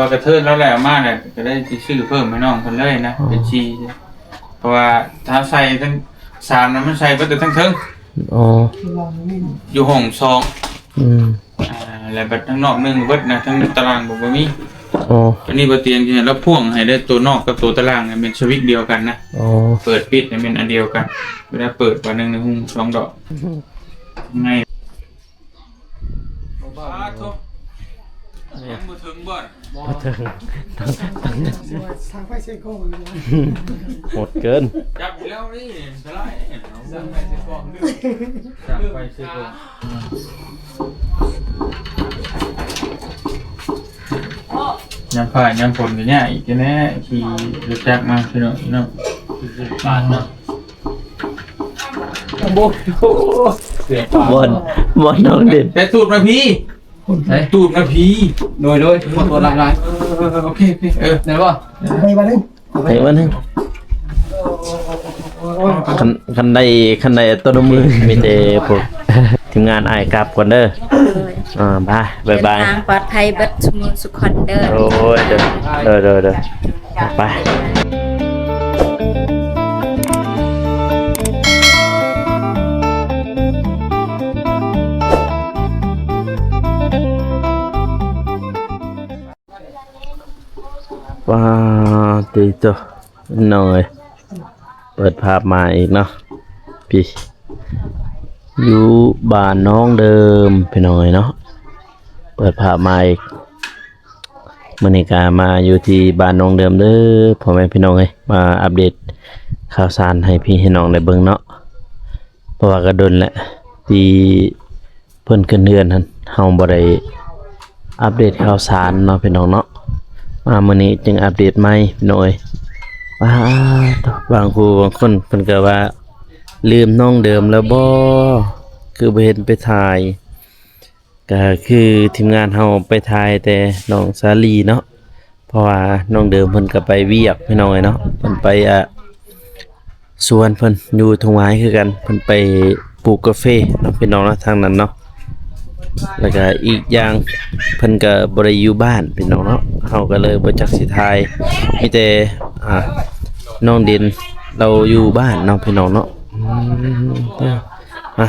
ว่ากระเทินแล้วแหละมากเนี่ยจะได้ชื่อเพิ่มให้น้องคนเลยนะเป็นชีเพราะว่าถ้าใส่ทั้งสามนั้นมันใส่ก็แต่ทั้งเทิงอ๋ออยู่ห้องสองอืมอ่าแล้วบัดทั้งนอกหนึงเบิดนะทั้งตารางบอกว่ามีอ๋ออันนี้บ่เตียงที่แล้วพ่วงให้ได้ตัวนอกกับตัวตารางเนี่ยเป็นสวิตช์เดียวกันนะอ๋อเปิดปิดเนี่ยเป็นอันเดียวกันเวลาเปิดวันหนึ่งในหุ้งสองดอกไงบ้าทุกยังบ่ถึงบ่ อนมาถึงทางไฟเซโก้เลยนะหมดเกิน จับอยู่แล้วนี่สไลด์สั่งไปสิบอกเรื่องสั่งไปสิบอกยำผ่านยำฝนกันเนี่ยอีกแน่ขี่รถจักรมาพี่น้องพี่น้องปานเนาะโอ้โหเสียปานบอลบอลน้องเด่นแต่ตูดมาพี่ เฮ้ยตูดมาพี่โดยโดยขอตัวลายลายเออโอเคโอเคเออไหนวะไปมาเลยไหนวะนึงคันคันใดคันใดต้นมือมีแต่พวกทีมงานอายกลับก่อนเด้ออ่าบายบายบายเดินทางปลอดภัยเบิดสมุนสุขคนเดินโอ้ยเด้อเด้อเด้อเด้อไป ว้าตีตัวหน่อย เปิดภาพมาอีกเนาะพี่อยู่บ้านน้องเดิมพี่น้อยเนาะเปิดภาพมาอีกมื่อนี้กามาอยู่ที่บ้านน้องเดิมเด้อพ่อแม่พี่น้องเอ้ยมาอัปเดตข่าวสารให้พี่ให้น้องได้เบิ่งเนาะเพราะว่าก็ดนแหละที่เพิ่นขึ้นเรือนหั่นเฮาบ่ได้อัปเดตข่าวสารเนาะพี่น้องเนาะ มามื้อนี้จึงอัปเดตใหม่พี่อยว้าบางครูบางคนเพิ่นก็ว่า ลืมน้องเดิมแล้วบ่คือบ่เห็นไปถ่ายก็คือทีมงานเฮาไปถ่ายแต่น้องสาลีเนาะเพราะว่าน้องเดิมเพิ่นก็ไปเวียกพี่น้องเอ้ยเนาะเพิ่นไปอะสวนเพิ่นอยู่ทงไม้คือกันเพิ่นไปปลูกกาแฟเนาะพี่น้องเนาะทางนั้นเนาะ แล้วก็อีกอย่างเพิ่นก็บ่ได้อยู่บ้านพี่น้องเนาะเฮาก็เลยบ่จักสิถ่ายมีแต่อ่าน้องเด่นเราอยู่บ้านน้องพี่น้องเนาะอืมอมา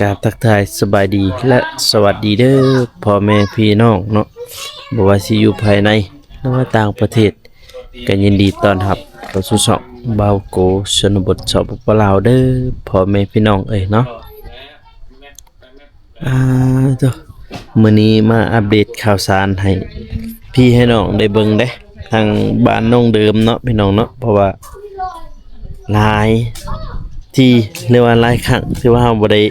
กราบทักทายสบายดีและสวัสดีเด้อพ่อแม่พี่น้องเนาะบ่ว่าสิอยู่ภายในหรือว่าต่างประเทศก็ยินดีต้อนรับเข้าสู่ช่องบาวโกชนบทสปปลาวเด้อพ่อแม่พี่น้องเอ้ยเนาะ อ่าเด้อมื้อนี้มาอัปเดตข่าวสารให้พี่ให้น้องได้เบิ่งเด้ทางบ้านน้องเดิมเนาะพี่น้องเนาะเพราะว่าหลายที่เรียกว่าหลายครั้งที่ว่าเราบ่ได้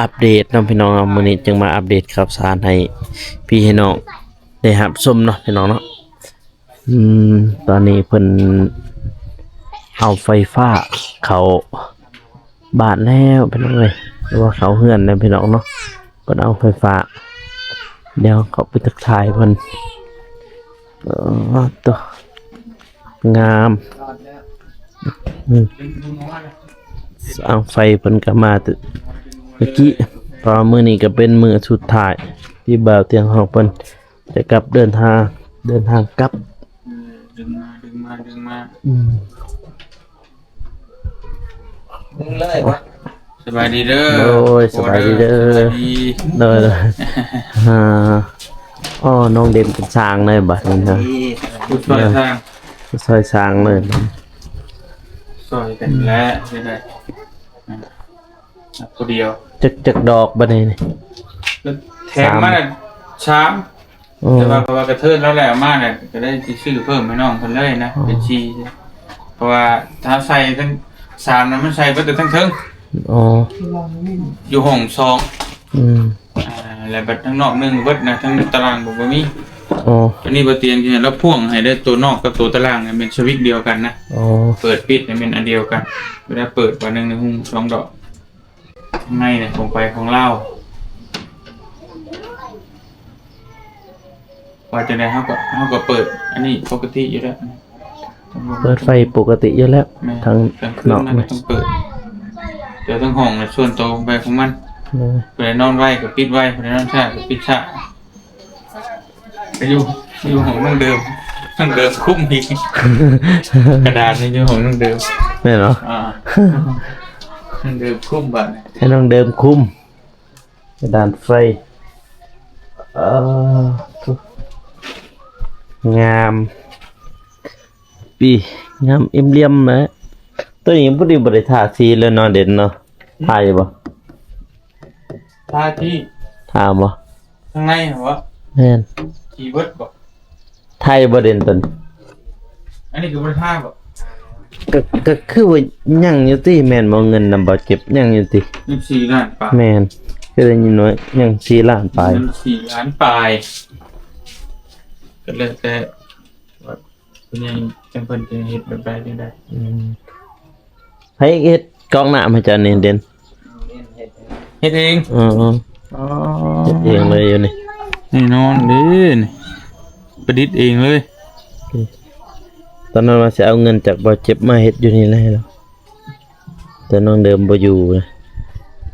อัปเดตเนาะพี่น้องเนาะมื้อนี้จึงมาอัปเดตข่าวสารให้พี่ให้น้องได้รับชมเนาะพี่น้องเนาะอืมตอนนี้เพิ่นเอาไฟฟ้าเขาบ้านแล้วพี่น้องเอ้ย หรือว่าเขาเฮือนแล้วพี่น้องเนาะเพิ่นเอาไฟฟ้า เดี๋ยวเขาไปทักทายเพิ่นเออตัวงามอืมสร้างไฟเพิ่นก็มาตึเมื่อกี้เพอมื้อนี้ก็เป็นมื้อสุดท้าย ที่บ่าวเตียงเฮาเพิ่นจะกลับเดินทางเดินทางกลับดึงมาดึงมาดึงมาอืมมึงเลยวะ สบายดีเด้อโอ้ยสบายดีเด้อ สบายดีเด้อเด้ออ่าอ๋อน้องเด่นเป็นช้างเลยบัดนี้ครับผู้ช่วยทางซอยช้างเลยซอยกันแล้วใช่ไหมอะคนเดียวจักจักดอกบัดนี้นี่แทงมาน่ะช้ามอืมแต่ว่าเพราะว่ากระเทินแล้วแหละมากเนี่ยจะได้ชื่อเพิ่มให้น้องคนเลยนะเป็นชีเพราะว่าถ้าใส่ทั้งสามนั้นมันใส่ก็แต่ทั้งเทิง อ๋ออยู่ห้องสองอืมอ่าแล้วบัดทั้งนอกหนึงเบิดนะทั้งตารางบอกว่ามีอ๋ออันนี้บ่เตียงที่เห็นแล้วพ่วงให้ได้ตัวนอกกับตัวตารางเนี่ยเป็นสวิตช์เดียวกันนะอ๋อเปิดปิดเนี่ยเป็นอันเดียวกันเวลาเปิดวันหนึ่งในหุ้งสองดอกข้างในเนี่ยของไปของเล่าว่าจะได้เขาก็เขาก็เปิด อันนี้ปกติอยู่แล้วเปิดไฟปกติอยู่แล้วแม่ทางกลางคืนนอกมันไหมก็ต้องเปิด เดี๋ยวทั้งห้องเนี่ยส่วนตัวของไปของมันเออเวลานอนไว้กับปิดไว้เวลานอนช้ากับปิดช้าไปอยู่อยู่ของน้องเดิมน้องเดิมคุ้มอีกกระดาษนี่อยู่ของน้องเดิม แม่นเนาะอ่าน้องเดิมคุ้มบัตรให้น้องเดิมคุมกระดานไฟเอองามปีงามเอ็มเลียมนะ ตัวนี้บ่ได้บ่ได้ทาสีเลยเนาะเด่นเนาะทาอยู่บ่ท่าที่ทาบ่ข้างในเหรอวะแม่นคีย์เวิร์ดบอกทาอยู่บ่เด่นตวนอันนี้คือบริท่าบอกก็ก็คือว่ายังอยู่ติแม่นบ่เงินนำบ่เก็บยังอยู่ติยี่สี่ล้านปลายแม่นก็ได้ยินว่ายัง4ล้านปลายยี่สี่ล้านปลายก็เลยแต่ว่าคุณยังจำเป็นจะเห็นแบบใดได้ได้อืม ให้เฮ็ดกล้องหน้ามาจานี่เด่นเฮ็ดเองอ๋ออ๋อเฮ็ดเองเลยอยู่นี่แน่นอนเลยประดิษฐ์เองเลย ตอนนั้นว่าจะเอาเงินจากบ่เจ็บมาเฮ็ดอยู่นี่แหละแล้วแต่น้องเดิมบ่อยู่นะ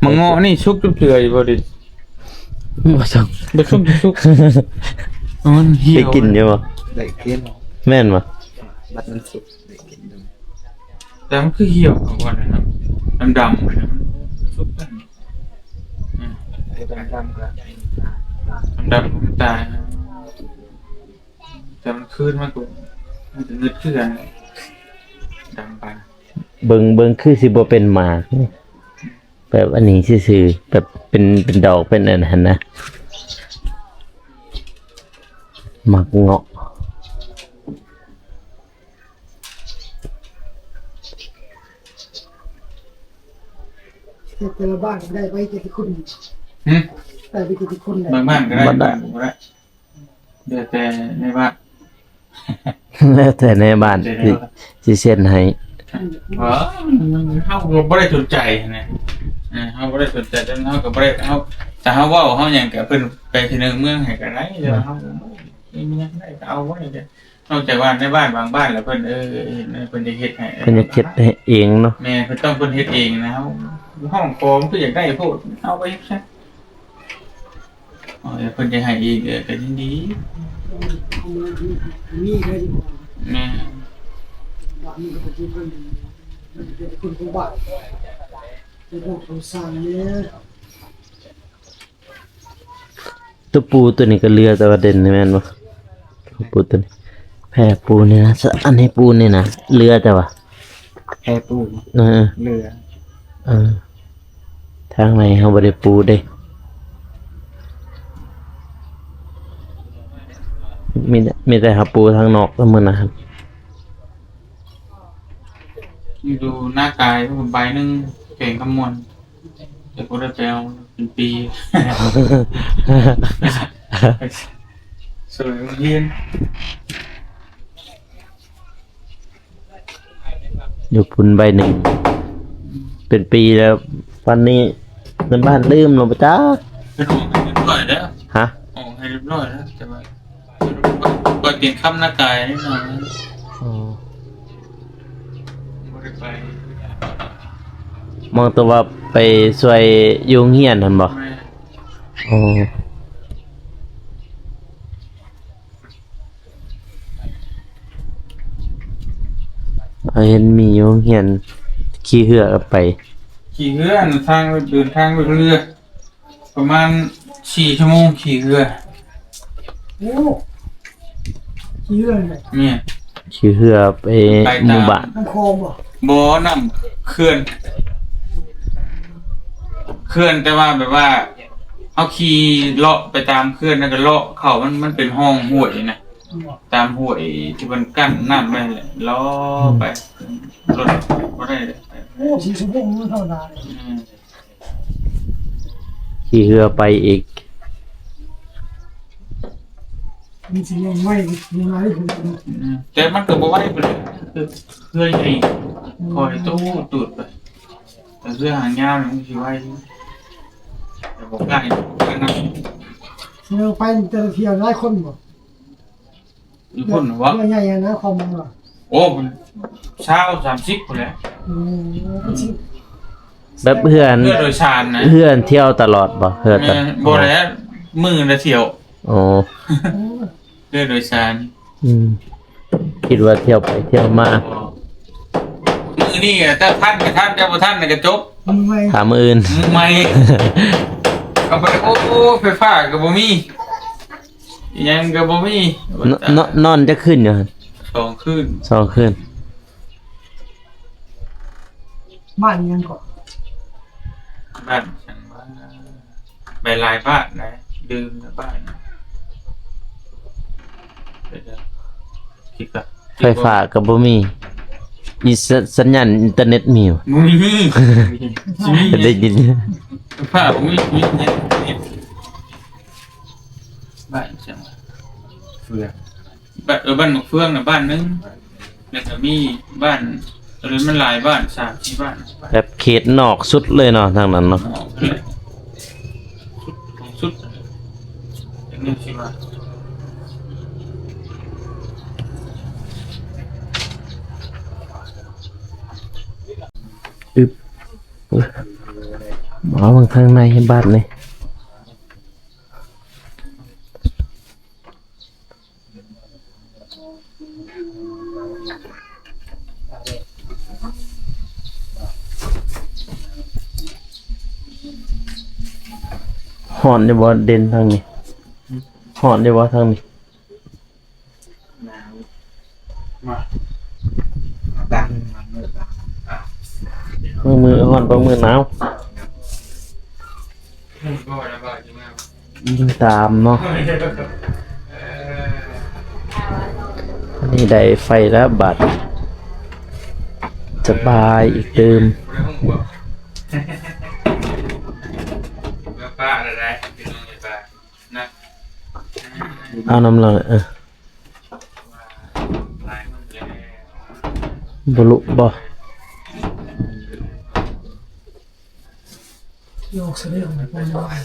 มังงอนี่ชุกจุบเถื่อยบ่ดิบ่ต้องบ่ชุกชุกอ๋อมันเหี่ไปยวกินอยู่บ่ได้กินแม่นบ่บัดมันสุกได้กินดู แต่มันคือเหี่ยวของวันนะครับดำๆเลยนะมันชุกได้อืมไอ้ดำๆก็ดำๆมันตายนะแต่มันคืนมากกว่ามันจะนึดขึ้นดำไปเบิ่งเบิ่งคือสิบ่เป็นหมากนี่แบบอันนี้ซื่อๆแบบเป็นเป็นดอกเป็นอันนั้นนะหมักเงาะ แต่ละบ้านได้ไปเจ็ดคนหึได้ไปเจ็ดคนเลยบางบ้านก็ได้บางบ้านก็ได้เดี๋ยวแต่ในบ้านแล้วแต่ในบ้านสิสิเซ็นให้เออเฮาก็บ่ได้สนใจนะเออเฮาบ่ได้สนใจจนเฮาก็บ่ได้เฮาแต่เฮาเว้าเฮาหยังก็เพิ่นไปที่หนึงเมืองให้ก็ได้แต่ว่าเฮาบ่มีหยังได้ก็เอาไว้เด้อนอกจากว่าในบ้านบางบ้านแล้วเพิ่นเออเห็นเพิ่นจะเฮ็ดให้เพิ่นจะเฮ็ดให้เองเนาะแม่เพิ่นต้องเพิ่นเฮ็ดเองนะเฮา ห้องโคมคืออยากได้พูดเอาไว้ซะอ๋อเดี๋ยวเพิ่นจะให้เองเออก็ยินดีมีเลยดีกว่าแม่บ้านนี้ก็เป็นคนเป็นคนของบ้านเป็นพวกเขาสร้างเนี่ยตัวปูตัวนี้ก็เรือแต่ว่าเด่นนี่แม่นบ่ตัวปูตัวนี้แพร่ปูนี่นะสะอันนี้ปูนี่นะเรือแต่ว่าแค่ปูเออเรือเออ ทางไหนเขาบริปูเด้ มีแต่มีแต่หับปูทางนอกแล้วมือนะครับอยู่ดูหน้ากายผมใบหนึงเก่งคำมวลแต่ก็ได้ไปเอาเป็นปีสวยเรียนอยู่ปุนใบหนึ่ง เป็นปีแล้ววันนี้ เงินบ้านลืมลงไปจ้าเป็นออกให้เรียบร้อยแล้วฮะออกให้เรียบร้อยแล้วแต่ว่าก็เตรียมคำหน้ากายนิดหน่อยไม่ได้ไปมองตัวว่าไปช่วยอยุงเฮียนทันบ่ไม่อ๋อเอาเห็นมีอยุงเฮียนขี่เหือกไป ขี่เรือทางเดินทางด้วยเรือ ประมาณสี่ชั่วโมงขี่เรือโอ้ขี้เรื่องเลยเนี่ยขี่เหือไปหมู่บ้านน้ำคลองบ่บ่อน้ำเขื่อนเขื่อนแต่ว่าแบบว่าเอาขี่เลาะไปตามเขื่อนแล้วก็เลาะเขามันมันเป็นห้องห้วยนะตามห้วยที่มันกั้นน้ำไว้แหละเลาะไปรถก็ได้เลย โอ้สี่สิบหกมันเท่านั้นขี่เหือไปอีก มีสิ่งยังไม่มีอะไรถึงอืมแต่มันก็บ่ไหวไปเลยคือเพื่อใหญ่คอยตู้ตูดไปแต่เพื่อหางยาวนี่มันสิไหวแต่บ่กล้าอยู่ข้น้าเราไปแต่เที่ยวหลายคนบ่อยู่พุ่นวะ เรื่องใหญ่นะคอมบ่ โอ้เช้าสามสิบคนแหล้วอืมแบบเพื่อนเพื่อโดยสารนะเพื่อนเที่ยวตลอดบ่เพื่อนตลแม่อดบ่แล้วมือละเที่ยวอ๋อเรือโดยสารอืมคิดว่าเที่ยวไปเที่ยวมามือนี่อะถ้าท่านกับท่านเจ้าบ่ท่านน่ะก็จบมันไม่ถามอื่นมือใหม่ก็ไปโอ้โหไฟฟ้าก็บ่มีอิหยังก็บ่มีนนนอนจะขึ้นอยู่หั่น สองคืนสองคืนบ้านยังก่อนบ้านฉันว่าไปหลายบ้านนะดื่มนะบ้านเดี๋ยวๆคิดก่อนไฟฟ้าก็บ่มีอีสสัญญาณอินเทอร์เน็ตมีอยู่มุ้ยชีวิตได้ยิน ผ้ามุ้ยชีวิตเนี่ยบ้านฉันว่าเฟือง บ้านเออบ้านหมกเฟืองนะบ้านนึงแล้วก็มีบ้านหรือมันหลายบ้านสามสี่บ้านแบบเขตนอกสุดเลยเนาะทางนั้นเนาะออกเลยสุดอย่างนี้สิว่าอึบอุ๊ยหมอบางทางในบ้านนี่ หอนได้บ่เด่นทางนี้หอนได้บ่ทางนี้มาดังมือมือหอนบางมือหนาวยิงตามเนาะนนี่ได้ไฟแล้วบัตรสบายอีกเดิม ป้าอะไรเป็นน้องป้านะ เอาน้ำเราเออหลายมันแล้วบลุบ่โยกเสด็จไปบ้าน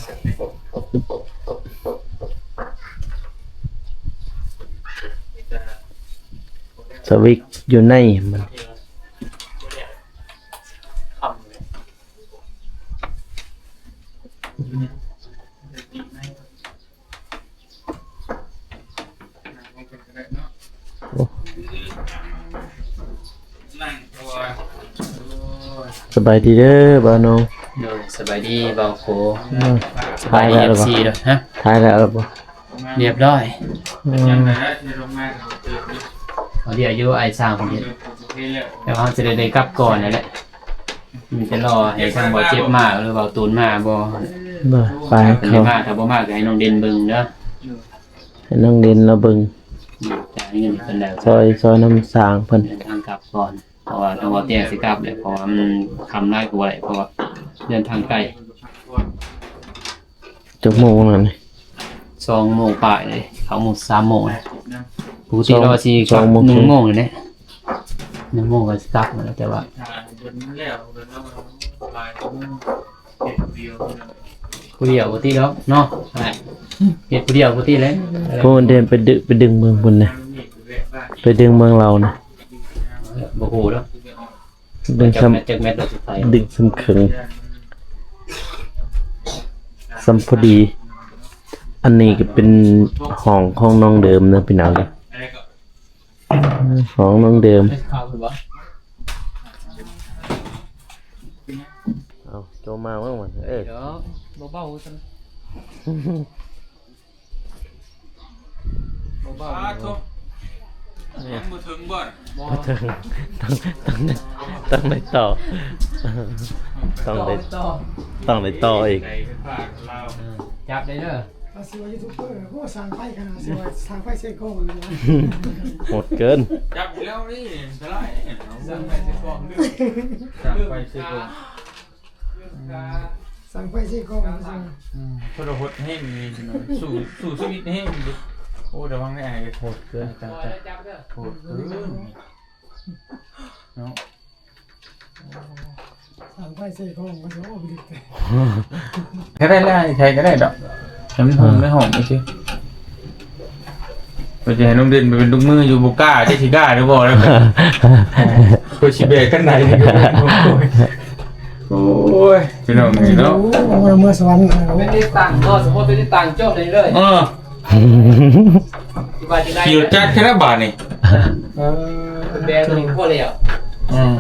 สวิกอยู่ในมัน บายดีเด้อบ่าวน้องโดยสบายดีเบาโคสบายแล้วหรือเปล่าซีด้วยฮะทายแล้วหรือเปล่าเรียบร้อยอืยังมไงนะที่โรงงานเราเจอเขาเรียกอายุไอสร้างคนเดียวที่แล้วแต่ว่าเขาจะได้ได้กลับก่อนนั่นแหละมีจะรอให้ทางบ่เจ็บมากหรือเบาตูนมาบ่บ่ไปเป็นเขาได้มากถ้าบ่มากก็ให้น้องเด่นเบิ่งเด้อให้น้องเด่นเราเบิ่งจ่ายเงินเพิ่นแล้วซอยซอยน้ำสางเพิ่นเดินทางกลับก่อน เพราะว่าทางบ่เตียงสิกลับเลยเพราะว่ามันคำได้กว่าได้เพราะว่าเดินทางไกลจักโมงนั่นนี่สองโมงปลายเลยเขาโมงสามโมงเลยปกติเราสิกสลัอบงโมงหนึ่งโมงเลยเนี่ยหนึ่งโมงก็สิกลับแล้วแต่ว่าเดินแล้วเดินแล้วลายก็เก็บเดียวผู้เดียวปกติแล้วเนาะใช่เฮ็ดผู้เดียวปกติเลยพวกมันเดินไปดึไปดึงเมืองพุ่นนะไปดึงเมืองเรานะ บ่ฮู้แล้วดึงจักซ้ำแมตจักแมตเราสิไปดึงสำคึงสัมพอดี อันนี้ก็เป็นห้องของน้องเดิมนะพี่น้องนะห้องน้องเดิม ข้าวคือบ่เอาโจมาว่ามันเออเดี๋ยวเบาๆซั่นเบา สาธุยังบ่ถึงบ่อนต้องต้องต้องได้ต่อ ต้องได้ต่อต้องได้ต่ออีกใจฝากเราจับได้เด้อภาษียูทูบเบอร์พวกสร้างไฟขนาดสวยสร้างไฟเซโก้เลยนะหมดเกิน จับแล้วนี่สลายสั่งไปสิก่อนสั่งไปสิก่อนสร้างไฟเซโก้เลยนะพระหดแห้งมีสู่สู่ชีวิตแห้งดิโอ้ระวังได้ไอ้โหดเกินจังจังจับเด้อโหดเกินเนาะสร้างไฟเซโก้มันจะโอ้บิดเลยก็ได้ได้ใช้ก็ได้ดอกฉันหอมไม่หอมไม่ใช่ไปจะให้น้องเด่นไปเป็นลูกมืออยู่บุก้าเจสิก้าหรือบ่แล้วโคชิเบะกันไหนโอ้ยพี่น้องนี่เนาะโอ้เมื่อสวรรค์ไม่ได้ตังค์ก็สมมุติไม่ได้ตังค์จบได้เลยเอ อว่าจะได้ขี่รถจักรแค่ละบาทนี่เออแบงค์ตัวนี้พอแล้วอืม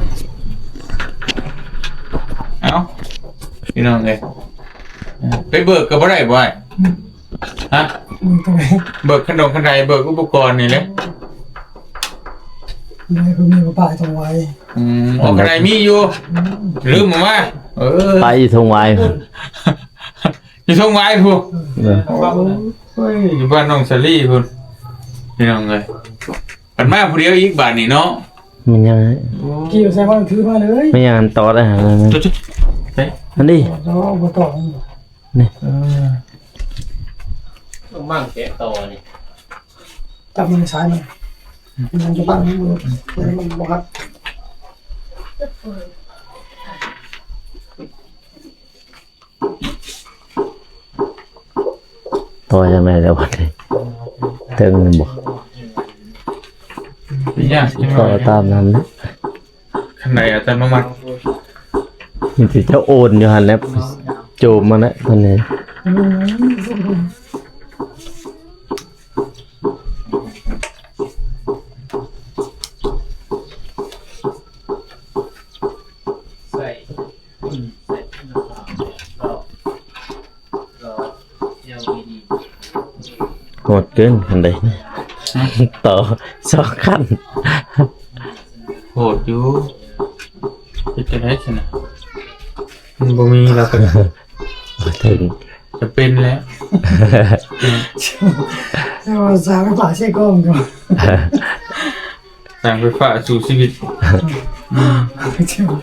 เอ้าพี่น้องเลยไปเบิกกับอะไรบ่อยฮะมึงตรงไหนเบิกขนมขนายเบิกอุปกรณ์นี่เลยนายคนนี้ก็ป่ายตรงไว้อืมของขนายมีอยู่ลืมมาว่าเออไปทงไว้อยู่ช่องไม้พู เออเฮ้ยอยู่บ้านน้องซารี่พูพี่น้องเลยปันมาผู้เดียวอีกบาทนี่เนาะมันยังกี่อยู่ใส่ว่าถือมาเลยไม่ยังต่อได้หาอะไรจุ๊จุ๊เฮ้ยอันนี้แล้วเอาต่อเออต้องมั่งแกะต่อนี่จับมือซ้ายมันมันจะตั้งมือมันบอกครับ ต่อยังไงแล้ววันนี้เติงบอกยากจังต่อเลยตามนั้นนะข้างในอัตโนมัติมันจะเจ้าโอนอยู่หันแล้วโจมมาแล้วตอนนี้ โหดเกินอันใดต่อสองขั้นโหดอยู่จะจะได้ชนะมันบ่มีแล้วก็ถึงจะเป็นแล้วแล้วสามป่าใช่ก้องก่อนสร้างไฟฟ้าสู่ชีวิต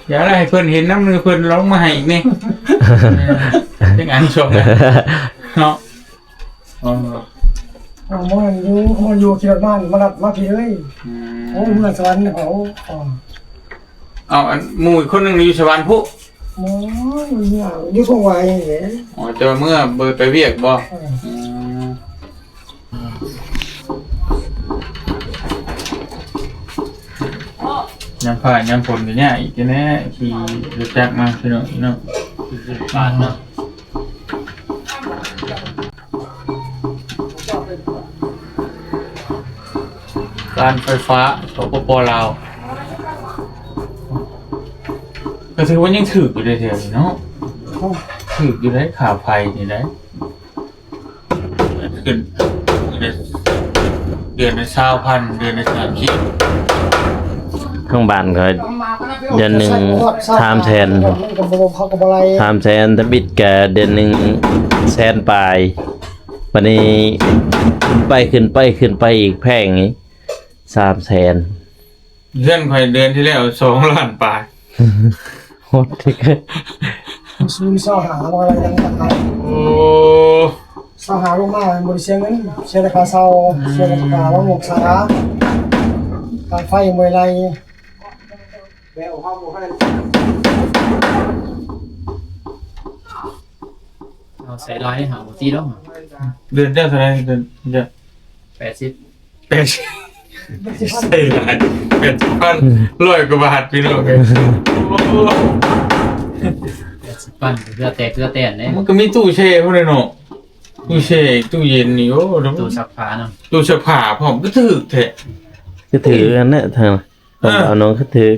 อย่าได้ให้เพิ่นเห็นน้ำมือเพิ่นร้องมาให้อีกนี่ยังอันชมนะเนาะอ๋อ เอามันอยู่ มันอยู่ขี่รถบ้านมาดับมาพี่เอ้ยอืโอ้มเมื่อสวรรค์เขาอ๋อเอาอันหมู่อีกคนหนึงอยู่สวรรค์พุโอ้ยเนี่ยอยู่คงไว้เนี่ยอ๋อแต่ว่าเมื่อเบอร์ไปเวียกบ่อืมยามผ่านยามฝนกันเนี่ยอีกแน่ขี่รถจักรมาพี่น้องพี่น้องบาทเนาะ การไฟฟ้าสปปลาวก็ถือว่ายังถืออยู่เลยเดียวเนาะถืออยู่ได้ข่าวไฟนี่ได้ขึ้นเดือนเดือนละเช้าพันเดือนละสามขีดข้างบ้านก็เดือนหนึ่งทามแทนมันกับบเขากับอะไรทามแทนถ้าบิดแกเดือนหนึ่งแสนปลายวันนี้ไปขึ้นไปขึ้นไปอีกแพงนี้ สามแสนเพื่อนคอยเดือนที่แล้วสองล้านบาทโหดที่เกินซูนเสาหาอะไรต่างๆโอ้เสาหาลงมาบริเชียเงินเชียราคาเสาเชียราคาว่าหมกสาระการไฟมวยไรแบวห้องมวยเอาใส่ร้อยหาหมดที่แล้วเดือนเจ้าเท่าไหรเดือนเจ้าแปดสิบแปดสิบ ใช่หลายแปดสิบพันร้อยกว่าบาทพี่น้องเอ้ยโอ้แปดสิบปันเพื่อแตกเพื่อแตนเนี่ยมันก็มีตู้แช่พวกนั้นเนาะตู้แช่ตู้เย็นนี่โอ้แล้วตู้ซักผ้าเนาะตู้เสื้อผ้าผมก็ถือแท้ก็ถือกันนะเธอผมเอาน้องก็ถือ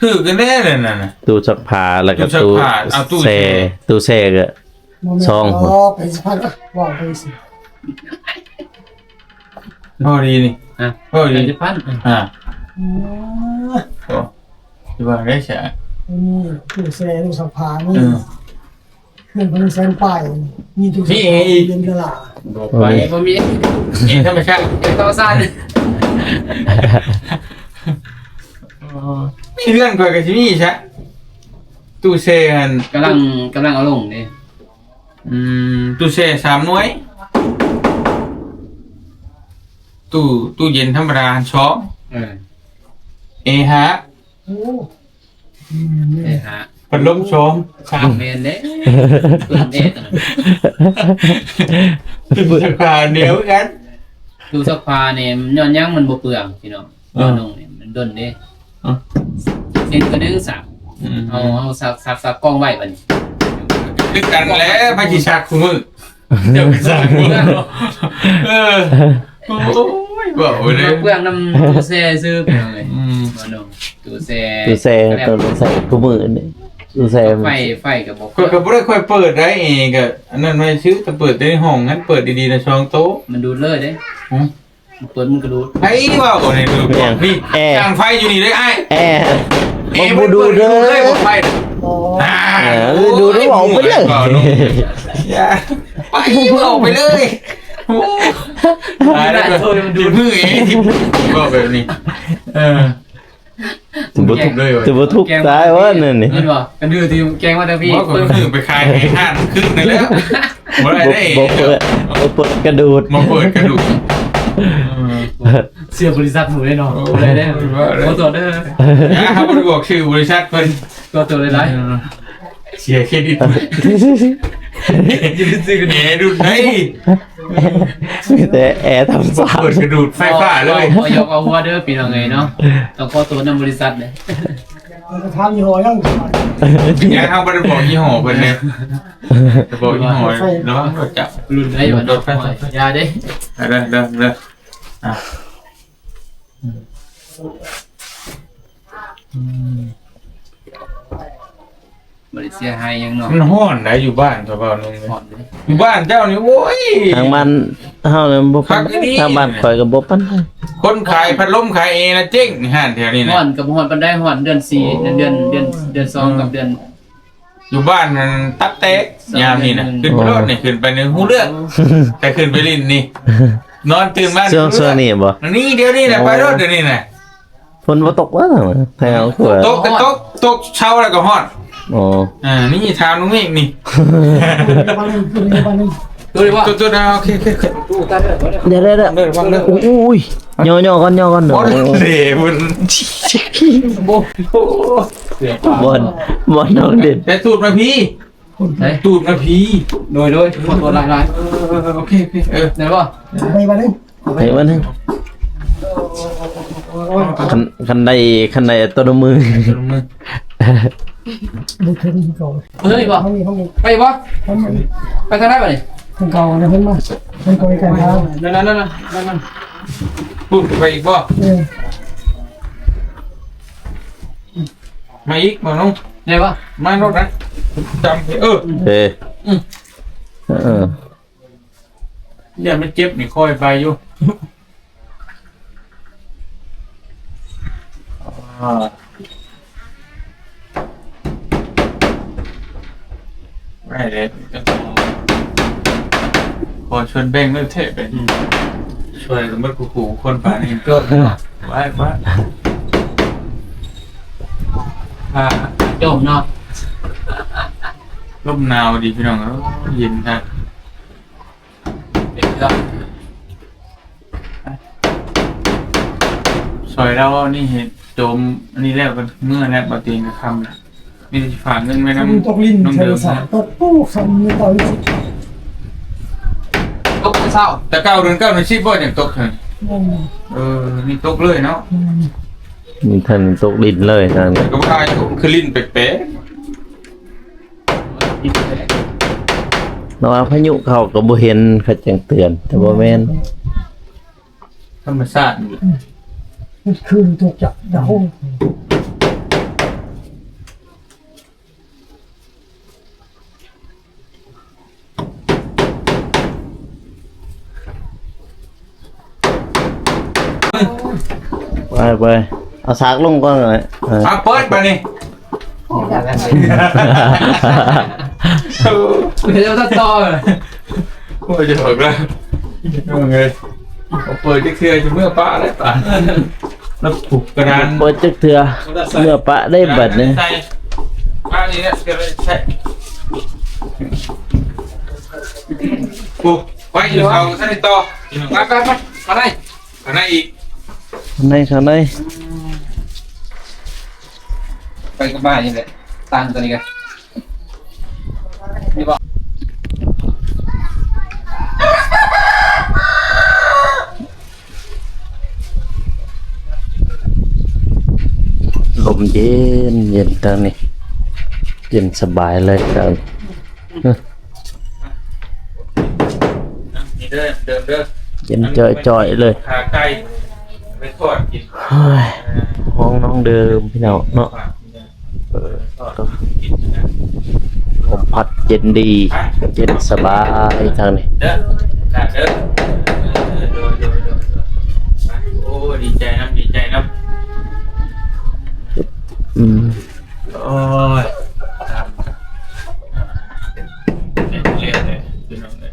ถือกันแน่เลยน่ะนะตู้ซักผ้าแล้วก็ตู้ตู้ซักผ้าเอาตู้แช่แช่ตู้แช่ก็ซองอ๋อเป็นสะพานว่างไปสิพอดีนี่ อะพอแปดีดสิบปันอ่าอืมโอ้ที่ว่าได้ใช่นี่ตู้แช่ตู้สัมภาระนี่เออเครื่องพันแสนป้ายมีตู้มีเองอีกเย็นตลาดบอกไปบ่มีเอ็นธรรมชาติเอ็นต่อซ่านมีเรื่องก่อนกับที่นี่ใช่ตู้แช่อันกำลังกำลังเอาลงเนี่ยอืมตู้แช่สามหน่วย ตู้ตู้เย็นธรรมดาช็อปเออเอฮะโอ้เอ้ยฮะพัดลมชมสามเมนเด้เปิดเอ็ดตู้สักผ้าเดียวกันตู้ซักผ้าเนี่ยมันย้อนยังมันบ่เปลืองพี่น้องย้อนลงเนี่ยมันด้นเด้อะ เส้นกระดึงสักอืมเอาเอาสักสักสักกล้องไว้บัดนี้ดึกกันแล้วพระจิชักคุณมือเดี๋ยวไปสั่งกูเออโอ้ ยบอกไปเลยเปลืองน้ำตู้แช่ซื้อไปเลยอืมมาหนุ่มตู้แช่ตู้แซ่ตัวตู้แซ่กูมือนี่ตู้แซ่ไฟไฟกับบอกก็ก็บ่ได้ค่อยเปิดได้เองก็อันนั้นไม่ซื้อแต่เปิดในห้องงั้นเปิดดีๆนะช่องโต๊ะมันดูดเลยเด้อืมเปิดมันก็ดูดไอ้ว่าโอ้นี่ดูบอกนี่จ้างไฟอยู่นี่เลยไอ้แอร์เอ๊ะบ่ดูเด้อเลยบอกไฟอ๋ออ่าเออดูได้บอกไปเลยอย่าไปบอกไปเลยโอ้ ตายแล้วมันดูมือเองที่บอกแบบนี้ เออถึงบ่ทุกเลยถึงบ่ทุกตายว่านั่นนี่เห็นบ่กันดื้อที่แกงว่าแต่พี่ว่าคนอื่นไปขายให้ห้านครึ่งนึงแล้วบ่ได้บ่ได้บ่เปิดบ่เปิดกระดูดมาเปิดกระดูกเสียบริษัทหมูได้เนาะอะไรได้ตัวตัวได้นะครับบ่ได้บอกชื่อบริษัทเพิ่นตัวตัวได้ไรเสียเครดิตยืนซื้อกันแหมดูดได้ มีแต่แอร์ทำสาเปิดกระดูดไฟฟ้าเลยเอายกเอาหัวเด้อปีน้องเอ้ยเนาะต้องขอตัวนำบริษัทเลยจะทำยี่ห้อยังอย่าเฮาบ่ได้บอกยี่ห้อเพิ่นเลยจะบอกยี่ห้อระวังรถจับรุ่นได้บ่ดอกยาเด้เด้อเด้อเด้ออะ บริษัทให้ยังเนาะมันฮ้อนได้อยู่บ้านตัวเปล่านึงผ่อนเลยอยู่บ้านเจ้านี่โอ้ย ทางบ้านเฮาเลยบ่ปันพักดีๆทางบ้านข่อยก็บ่ปันคนขายพัดลมขายเองนะเจ๊งห่านแถวนี้นะผ่อนกับผ่อนปันได้ผ่อนเดือน4เดือนเดือนเดือนเดือน2กับเดือน อยู่บ้านมันตับแตกยามนี่นะขึ้นไปรถนี่ขึ้นไปในหูเลือกแต่ขึ้นไปลินนี่ นอนตื่นมาช่วงช่วงนี้บ่นี่เดี๋ยวนี้นะไปรถเดี๋ยวนี้นะฝนบ่ตกว่าทางนั้นทางเอาขวดตกก็ตกตกเช้าแล้วก็ฮอด อ๋ออ่านี่ทางลุงเมฆนี่บ้านนึงคือบ้านนึงดูดิว่าตัวตัวนะโอเคโอเคโอเคเดี๋ยวๆเด้อระวังเด้อๆอุ้ยย่อๆก่อนย่อก่อนเด้โอ้อยเละมันบอลบอลน้องเด็ดแต่ตูดมาพี่เฮ้ยตูดมาพี่โดยโดยขอตัวลายลายเออโอเคโอเคเออไหนบ่ไปบ้านนึงเฮ้ยมันคันคันใดคันใดตัวมือตัวมือ บุกเทนเก่าเฮ้ยบ่ห้องนี้ห้องนี้ไปบ่ห้องนี้ไปทางไหนบ่นี่คนเก่าเนี่ยเพิ่นมาเพิ่นก็ไปกันทางนั่นนั่นนั่นนั่นพูดไปอีกบ่เออมาอีกมาน้องไหนบ่มารถนะจำเออเอ้เอออย่ามันเจ็บนี่คอยไปอยู่อ่า ไม่เลยขอชวนแบ่งเงินเทปไปช่วยกันเมื่อขู่ๆคนป่านี่ก็ไว้ไว้อ่าจมเนาะลมหนาวดีพี่น้องเอ้ยเย็นฮะเด็กแล้วซอยเรานี่เห็นโจมอันนี้แล้วกันเมื่อแล้วปฏิกับคำนะ มีแต่ฝากเงินไว้มันน้ำตกลิ้นน้องใส่เดิมสานะตกปุ๊บสั่นมีต่อลิ้นตกเศร้าแต่เก้าเดือนเก้าในชีพบ่อย่างตกเถอะเออนี่ตกเลยเนาะมีท่านตกดินเลยนั่นแต่ก็ว่าคือลิ้นเป๊ะนว่าพายุเข้าก็บ่เห็นเขาแจ้งเตือน แต่บ่แม่นๆธรรมชาติอยู่คืนถูกจับจะห้อง ไปไป เอาสากลงก่อนเลยเออ อะเปิดไปนี่เดี๋ยวจะต่อเลยโอ้ยจะบอกแล้วยังไงเอาเปิดจะเคลียร์จะเมื่อป้าได้ป่ะแล้วผูกกระดานบ่จักเทื่อเมื่อปะได้บัดนี้ใส่ป้านี่เนี่ยเดี๋ยวใส่ผูกไว้อยู่เอาใส่ต่อไปไปไปมาได้ข้างในอีก ข้างในข้างในไปกับบ้านนี่แหละตังตัวนี้กั ไก่ไปทอดกินเฮ้ยห้องน้องเดิมพี่น้องเนาะเออทอดกินนะผมพัดเย็นดี เย็นสบายทางนี้เด้อจ้าเด้อเออเด้อเด้อเด้อเด้อไปโอ้ดีใจน้ำดีใจน้ำอืมโอ้ยตามอ่าเรียบเลยพี่น้องเลย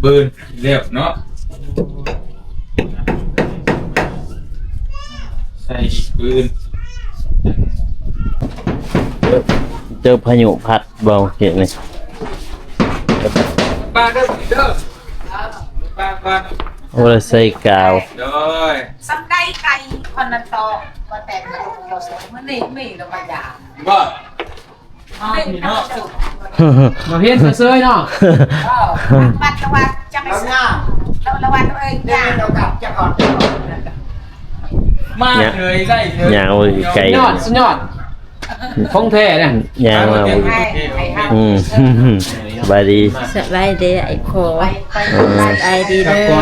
เบิร์นเรียบเนาะใส่ปืนเจอพายุพัดเบาเห็นไหมป้าเด้อเด้อป้าป้าโอ้ยใส่กาวเด้อสังไก่ไก่คนละตอก็แต่งมาลงเราเสร็จมันนี่มีแล้วมาด่าบ่เล่นข้าวจุกมาเพี้ยนเสื้อเนาะบัตรละวันจะไม่ซื้อเราละวันตัวเองจ้าเรากลับจะก่อน มาเลยได้เลยยางมือไกลยอดสุดยอดคงเท่เนี่ยยางมามือให้ให้ให้อืมสบายดีสบายดีไอ้โคไปไปสบายดีเด้อ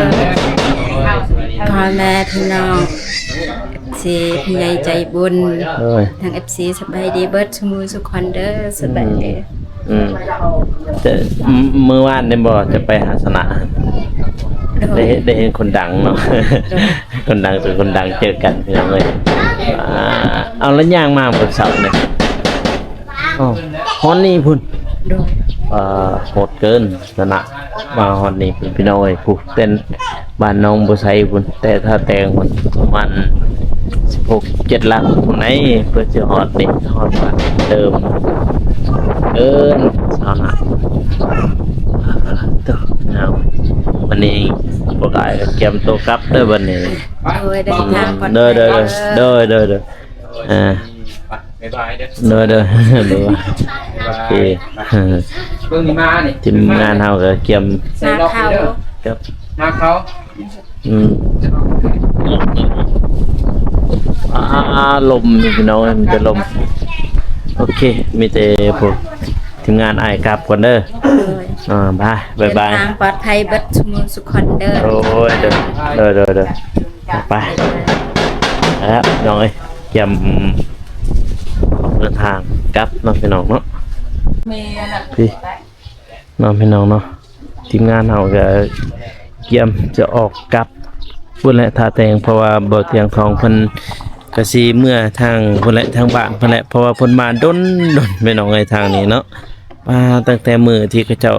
พ่อแม่พี่น้องสีพี่ใหญ่ใจบุญเอ้ยทาง FC สบายดีเบิดสมูสุขคนเด้อสบายดีอืมจะเมื่อวานเนี่ยบอกจะไปหาสนะโดได้ยเห็นได้เห็นคนดังเนาะ คนดังเป็นคนดังเจอกันพี่น้องเลยอ่าเอาแล้วย่างมาบนเสาเนี่ยอ๋อฮอนนี่พุ่นโดยเอ่อโหดเกินสนะมาฮอนนี่พุ่นพี่น้องเลยผู้เต้นบ้านน้องบุไซพุ่นแต่ถ้าแต่งมันประมาณสิบหกเจ็ดลักคนไหนเพื่อจะฮอดนี่ฮอดบ้านเดิมเอินสาวนะ ตัวเงาวันนี้พวกไอ้เกมตัวกลับเด้อวันนี้โดยเดินทางก่อนเด้อเด้อเด้อเด้อเด้ออ่าบ๊ายบายเด้อเด้อเด้อเด้อโอเคเพิ่งมานี่ทีมงานเฮาก็เกมใส่ล็อกเด้อกับมาเขาอืมอาลมพี่น้องมันจะลม โอเค มีแต่พวกทีมงานไอ้กลับก่อนเด้อ โดยอ่าบายบายบายเดินทางปลอดภัยเบิดสมูสุขคนเด้อโอ้ยเด้อเด้อเด้อเด้อ ไปแล้วน้องเอ้ยเตรียมเดินทางกลับเน้องพี่น้องเนาะมีน่ะพี่น้องพี่น้องเนาะทีมงานเฮาก็เตรียมจะออกกลับพุ่นแหละท่าแตงเพราะว่าบ่เตียงทองเพิ่นก็สิเมื่อทางพุ่นแหละทางบ้านเพิ่นแหละเพราะว่าเพิ่นมาดนดนพี่น้องเอ้ยทางนี้เนาะ มาตั้งแต่มือที่เขาเจ้า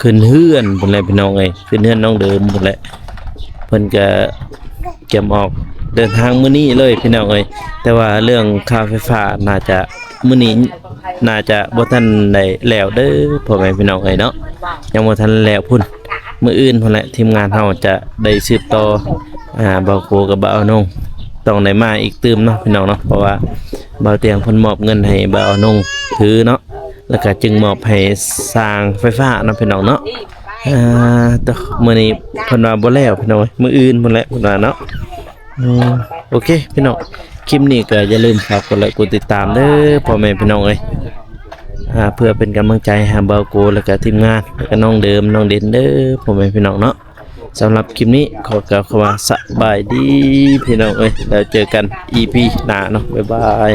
ขึ้นเฮือนพุ่นแหละพี่น้องเอ้ยขึ้นเฮือนน้องเดิมพุ่นแหละเพิ่นก็เก็บออกเดินทางมื้อนี้เลยพี่น้องเอ้ยแต่ว่าเรื่องค่าไฟฟ้าน่าจะมื้อนี้น่าจะบ่ทันได้แล้วเด้อพ่อแม่พี่น้องเอ้ยเนาะยังบ่ทันแล้วพุ่นมื้ออื่นพุ่นแหละทีมงานเฮาจะได้สืบต่ออ่าบ่าวโคกับบ่าวนงต้องได้มาอีกตืมเนาะพี่น้องเนาะเพราะว่าบ่าวเตียงเพิ่นมอบเงินให้บ่าวนงถือเนาะ แล้วก็จึงมอบให้สร้างไฟฟ้าเนาะพี่น้องเนาะอ่าต่อมื้อนี้เพิ่นว่าบ่แล้วพี่น้องเอ้ยมื้ออื่นพุ่นแหละเพิ่นว่าเนาะอโอเคพี่น้องคลิปนี้ก็อย่าลืมฝากกดไลค์กดติดตามเด้อพ่อแม่พี่น้องเอ้ยอ่าเพื่อเป็นกำลังใจให้เบาโกแล้วก็ทีมงานแล้วก็น้องเดิมน้องเด่นเด้อพ่อแม่พี่น้องเนาะสำหรับคลิปนี้ขอกล่าวคำว่าสบายดีพี่น้องเอ้ยแล้วเจอกัน EP หน้าเนาะบ๊ายบาย